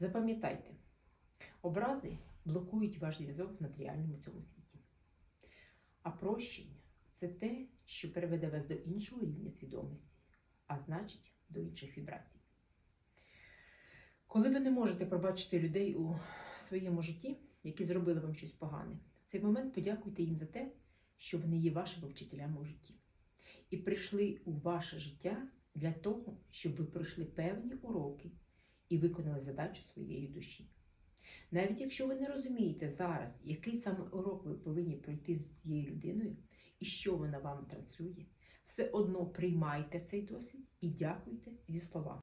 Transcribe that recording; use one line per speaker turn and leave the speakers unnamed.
Запам'ятайте, образи блокують ваш зв'язок з матеріальним у цьому світі. А прощення це те, що переведе вас до іншого рівня свідомості, а значить до інших вібрацій. Коли ви не можете пробачити людей у своєму житті, які зробили вам щось погане, в цей момент подякуйте їм за те, що вони є вашими вчителями у житті. І прийшли у ваше життя для того, щоб ви пройшли певні уроки і виконали задачу своєї душі. Навіть якщо ви не розумієте зараз, який саме урок ви повинні пройти з цією людиною і що вона вам транслює, все одно приймайте цей досвід і дякуйте зі словами.